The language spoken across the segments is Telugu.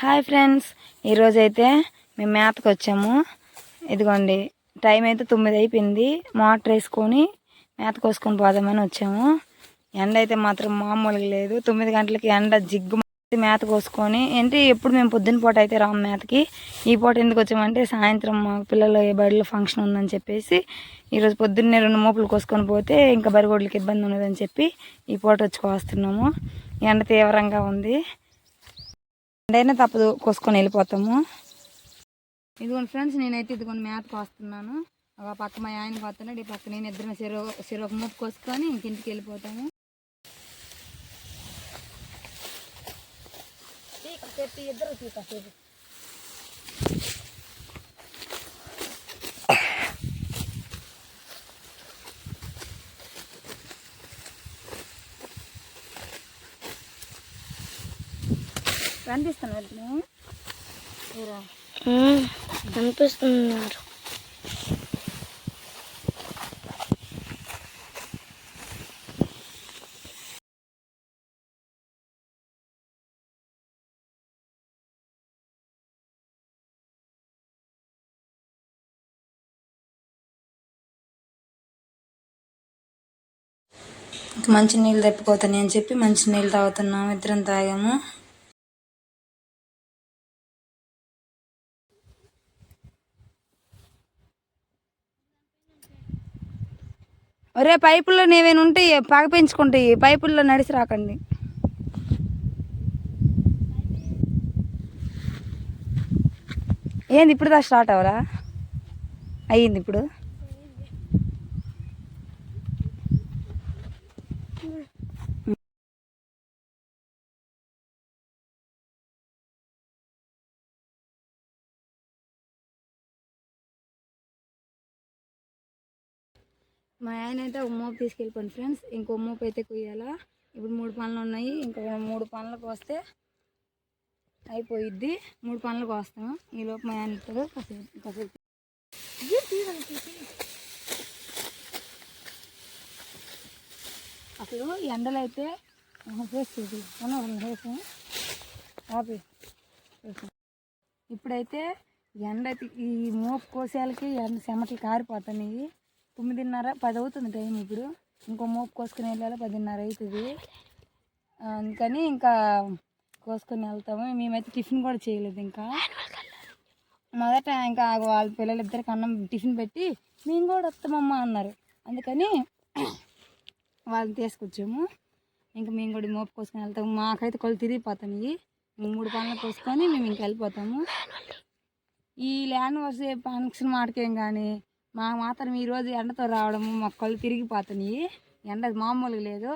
హాయ్ ఫ్రెండ్స్ ఈరోజైతే మేము మేతకు వచ్చాము. ఇదిగోండి టైం అయితే తొమ్మిది అయిపోయింది. మోటార్ వేసుకొని మేత కోసుకొని పోదామని వచ్చాము. ఎండ అయితే మాత్రం మామూలుగా లేదు. తొమ్మిది గంటలకి ఎండ జిగ్గు మేత కోసుకొని ఏంటి ఎప్పుడు మేము పొద్దున పూట అయితే రాము మేతకి ఈ పూట ఎందుకు వచ్చామంటే సాయంత్రం మా పిల్లల ఏ బడిలో ఫంక్షన్ ఉందని చెప్పేసి ఈరోజు పొద్దున్నే రెండు మోపులు కోసుకొని పోతే ఇంకా బరిగోడ్లకి ఇబ్బంది ఉన్నదని చెప్పి ఈ పూట వచ్చి కోస్తున్నాము. ఎండ తీవ్రంగా ఉంది. ఎండైనా తప్పదు కోసుకొని వెళ్ళిపోతాము. ఇదిగోండి ఫ్రెండ్స్ నేనైతే ఇదిగోండి మేత కోస్తున్నాను ఒక పక్క మా ఆయన కోస్తున్నాడు ఈ పక్క నేను ఇద్దరు చెరు చెరు ఒక కోసుకొని ఇంక ఇంటికి వెళ్ళిపోతాము. ఇద్దరు తీసేపు కనిపిస్తాను వెళ్తున్నాము ఏరా కనిపిస్తున్నారు. మంచి నీళ్ళు తెప్పుకోతాను అని చెప్పి మంచి నీళ్ళు తాగుతున్నాము ఇద్దరం తాగాము. ఒరే పైపుల్లో నేవేనా ఉంటే పగ పెంచుకుంటాయి పైపుల్లో నడిచి రాకండి. ఏంది ఇప్పుడు దా స్టార్ట్ అవరా అయ్యింది ఇప్పుడు? మా ఆయన అయితే ఒక తీసుకెళ్ళిపోయింది తీసుకెళ్ళిపోండి ఫ్రెండ్స్. ఇంకో మోపు అయితే కుయ్యాలా. ఇప్పుడు మూడు పనులు ఉన్నాయి. ఇంకో మూడు పనులకు వస్తే అయిపోయిద్ది. మూడు పనులకు వస్తాము ఈ లోపు మా ఆయన ఇస్తాడు కాసేపు కాసేపు. అసలు ఎండలు అయితే చూసి ఫేస్ ఆపి. ఇప్పుడైతే ఎండ అయితే ఈ మోపు కోసేలకి ఎండ చెమటలు కారిపోతున్నాయి. తొమ్మిదిన్నర పది అవుతుంది టైం ఇప్పుడు. ఇంకో మోపు కోసుకుని వెళ్ళాలి పదిన్నర అవుతుంది అందుకని ఇంకా కోసుకొని వెళ్తాము. మేమైతే టిఫిన్ కూడా చేయలేదు ఇంకా. మొదట ఇంకా వాళ్ళ పిల్లలిద్దరికి అన్నం టిఫిన్ పెట్టి మేము కూడా వస్తామమ్మ అన్నారు. అందుకని వాళ్ళని తీసుకొచ్చాము. ఇంకా మేము కూడా మోపు కోసుకొని వెళ్తాము. మాకైతే కొలు తిరిగిపోతాయి మూడు పనులు కోసుకొని మేము ఇంక వెళ్ళిపోతాము. ఈ ల్యాండ్ వర్స్ ఫంక్షన్ మాటకేం కానీ మా మాత్రం ఈరోజు ఎండతో రావడం మా తిరిగిపోతున్నాయి. ఎండ మామూలుగా లేదు.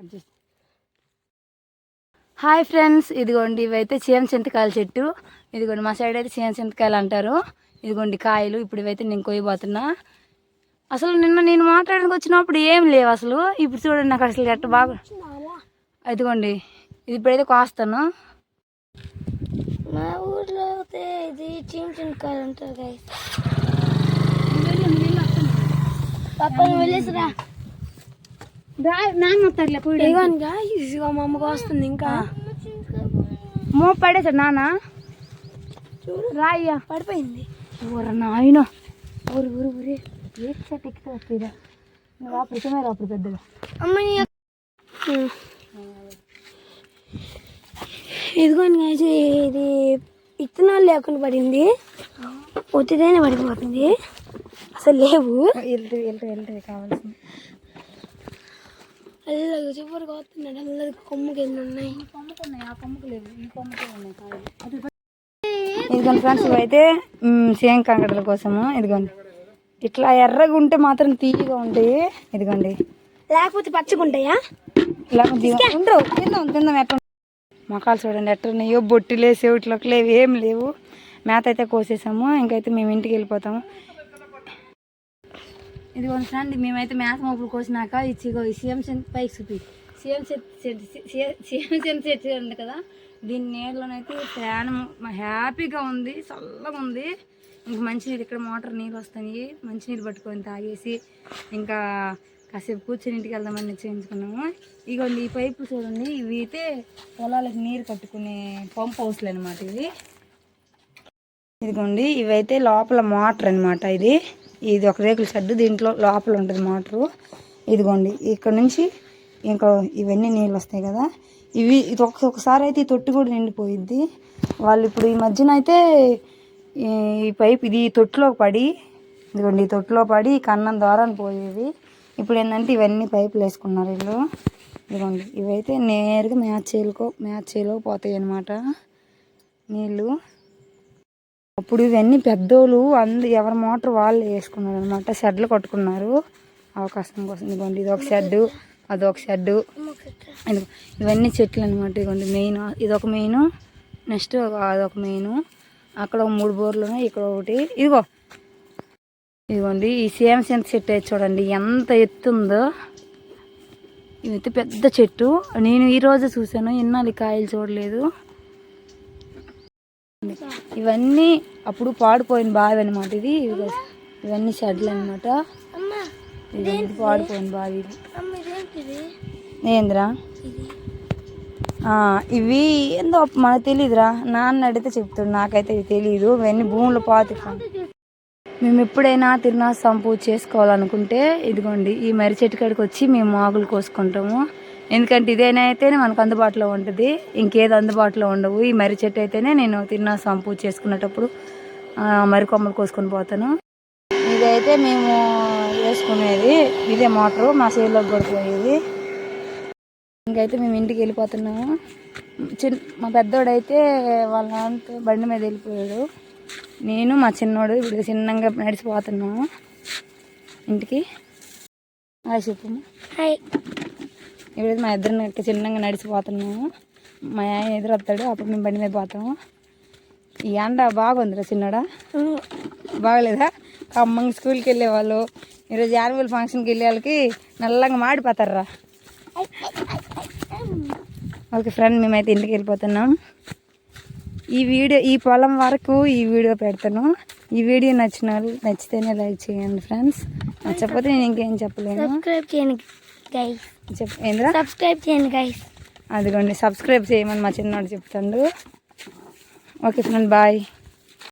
అడ్జస్ట్. హాయ్ ఫ్రెండ్స్ ఇదిగోండి ఇవైతే చీమ చింతకాయల చెట్టు. ఇదిగోండి మా సైడ్ అయితే చీమ చింతకాయలు అంటారు. ఇదిగోండి కాయలు ఇప్పుడు ఇవైతే నేను కొయ్యబోతున్నా. అసలు నిన్న నేను మాట్లాడడానికి వచ్చినప్పుడు ఏం లేవు అసలు. ఇప్పుడు చూడండి నాకు అసలు ఎట్ట బాగా ఇదిగోండి ఇది ఇప్పుడైతే కోస్తాను. మా ఊర్లో అయితే ఇది చీమ చింతకాయలు కాయలు మా అమ్మకు వస్తుంది ఇంకా. మో పడేసాడు నాన్న. రాయ్యా. పడిపోయింది. ఊర నాయన. ఊరు ఊరు ఊరి ఏ చెట్టు ఎక్కితే వస్తుందా నువ్వు పెద్దగా. అమ్మని ఇదిగోండి ఇది విత్తనాలు లేకుండా పడింది. ఒత్తిదైనా పడిపోతుంది. అసలు లేవు కావాల్సింది. వస్తున్నాడు అల్లది కొమ్ముకి ఎన్ని ఉన్నాయి? ఈ కొమ్మకు ఉన్నాయి ఆ కొమ్మకు లేవు. ఈ కొమ్మకే ఉన్నాయి కాయలు ఇదిగోండి ఫ్రెండ్స్ ఇవైతే సేమ్ కంకడల కోసము. ఇదిగోండి. ఇట్లా ఎర్రగా ఉంటే మాత్రం తీయగా ఉంటాయి. ఇదిగోండి. లేకపోతే పచ్చగుంటాయా లేకపోతే ఉండవు తిందాం తిందాం ఎట్లా మొక్కలు చూడండి ఎట్లా ఉన్నాయో బొట్టిలే చెవిట్లోకి లేవు ఏం లేవు. మేత అయితే కోసేసాము ఇంకైతే మేము ఇంటికి వెళ్ళిపోతాము. ఇదిగో ఫ్రెండ్ మేమైతే మేత మోపులు కోసినాక ఇచ్చిగో ఈ సీఎం సెంట్ పైకి చూపి. CM set CM cent set ఉంది కదా. దీని నీళ్ళలోనైతే ఫ్యాన్ హ్యాపీగా ఉంది చల్లగా ఉంది. ఇంక మంచినీళ్ళు ఇక్కడ మోటార్ నీళ్ళు వస్తాయి. మంచినీళ్ళు పట్టుకొని తాగేసి ఇంకా కాసేపు కూర్చొని ఇంటికి వెళ్దామని నిశ్చయించుకున్నాము ఇగోండి ఈ పైపు చూడండి ఇవి అయితే పొలాలకు నీరు కట్టుకునే పంప్ హౌస్లు అనమాట ఇవి. ఇదిగోండి ఇవైతే లోపల మోటార్ అనమాట ఇది. ఇది ఒక రేకుల షెడ్ దీంట్లో లోపల ఉంటుంది మోటరు. ఇదిగోండి ఇక్కడ నుంచి ఇంకా ఇవన్నీ నీళ్ళు వస్తాయి కదా. ఇవి ఇది ఒక్కొక్కసారి అయితే ఈ తొట్టి కూడా నిండిపోయిద్ది. వాళ్ళు ఇప్పుడు ఈ మధ్యన అయితే ఈ ఈ పైప్ ఇది ఈ తొట్టులో పడి ఇదిగోండి ఈ తొట్టులో పడి కన్నం ద్వారా పోయేవి. ఇప్పుడు ఏంటంటే ఇవన్నీ పైపులు వేసుకున్నారు వీళ్ళు. ఇదిగోండి ఇవైతే నేరుగా మ్యాచ్ చేయలకు మ్యాచ్ చేయలేకపోతాయి అన్నమాట నీళ్ళు. అప్పుడు ఇవన్నీ పెద్దోళ్ళు అందు ఎవరి మోటార్ వాళ్ళు వేసుకున్నారు అనమాట షెడ్లు కట్టుకున్నారు. అవకాశం కోసం ఇదిగోండి ఇది ఒక షెడ్డు అదొక షెడ్డు. ఇవన్నీ చెట్లు అనమాట ఇదిగోండి మెయిన్. ఇది ఒక మెయిన్ నెక్స్ట్ అదొక మెయిన్. అక్కడ ఒక మూడు బోర్లు ఉన్నాయి ఇక్కడ ఒకటి. ఇదిగో ఇదిగోండి ఈ సేమ సెంత చెట్టు అయితే చూడండి ఎంత ఎత్తు ఉందో ఇదైతే పెద్ద చెట్టు. నేను ఈరోజు చూశాను ఇన్నాళ్ళు కాయలు చూడలేదు. ఇవన్నీ అప్పుడు పాడిపోయిన బావి అనమాట ఇది. ఇవన్నీ షెడ్లు అనమాట ఇది పాడిపోయిన బావి ఇది. ఏంద్రా? ఇవి ఏందో మనకు తెలియదురా నాన్న అడిగితే చెప్తాడు నాకైతే ఇవి తెలియదు ఇవన్నీ భూములు పాతుకం మేము ఎప్పుడైనా తిరునాసం పూజ చేసుకోవాలనుకుంటే ఇదిగోండి ఈ మర్రి చెట్టు కాడికి వచ్చి మేము ఆకులు కోసుకుంటాము. ఎందుకంటే ఇదేనా అయితేనే మనకు అందుబాటులో ఉంటుంది. ఇంకేది అందుబాటులో ఉండవు. ఈ మర్రి చెట్టు అయితేనే నేను తిన్న పూజ చేసుకునేటప్పుడు మరి మర్రి కొమ్మలు కోసుకొని పోతాను. ఇదైతే మేము వేసుకునేది. ఇదే మోటరు. మా చేతిలోకి కూడా ఇంకైతే మేము ఇంటికి వెళ్ళిపోతున్నాము. చిన్న మా పెద్దోడైతే వాళ్ళ నాన్నతో బండి మీద వెళ్ళిపోయాడు. నేను మా చిన్నోడు ఇప్పుడు చిన్నగా నడిచిపోతున్నాము. ఇంటికి. హాయ్ చెప్పు. హాయ్. ఇప్పుడైతే మా ఇద్దరిని ఎక్క చిన్నగా నడిచిపోతున్నాము. మా ఆయన ఎదురు వస్తాడు అప్పుడు మేము బండి మీద పోతాము. ఈ ఎండ బాగుందిరా చిన్నడా? బాగలేదా? ఖమ్మంగా స్కూల్కి వెళ్ళే వాళ్ళు ఈరోజు యాన్యువల్ ఫంక్షన్కి వెళ్ళే వాళ్ళకి నల్లంగా మాడిపోతారా ఓకే ఫ్రెండ్ మేమైతే ఇంటికి వెళ్ళిపోతున్నాం. ఈ వీడియో ఈ పొలం వరకు ఈ వీడియో పెడతాను. ఈ వీడియో నచ్చిన వాళ్ళు నచ్చితేనే లైక్ చేయండి ఫ్రెండ్స్. నచ్చకపోతే నేను ఇంకేం చెప్పలేను. సబ్స్క్రైబ్ చేయండి. గైస్ చెప్ ఏంద్రా? సబ్స్క్రైబ్ చేయండి గైస్ అదిగోండి సబ్స్క్రైబ్ చేయమని మా చిన్నోడు చెప్తాడు. Okay friend boy.